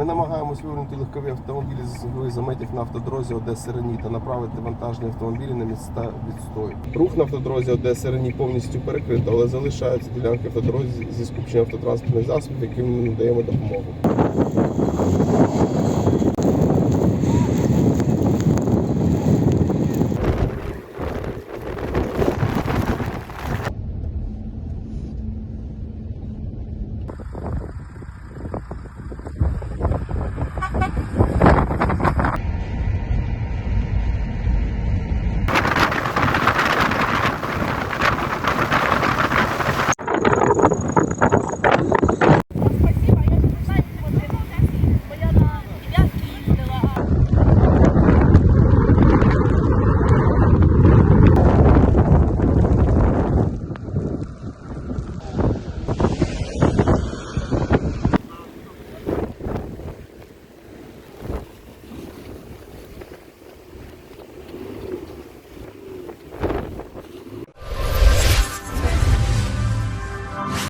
Ми намагаємось вивернути легкові автомобілі з заметів на автодрозі Одеса Рені та направити вантажні автомобілі на міста відстою. Рух на автодрозі Одеса Рені повністю перекрито, але залишаються ділянки автодорозі зі скупченням автотранспортних засобів, яким ми надаємо допомогу.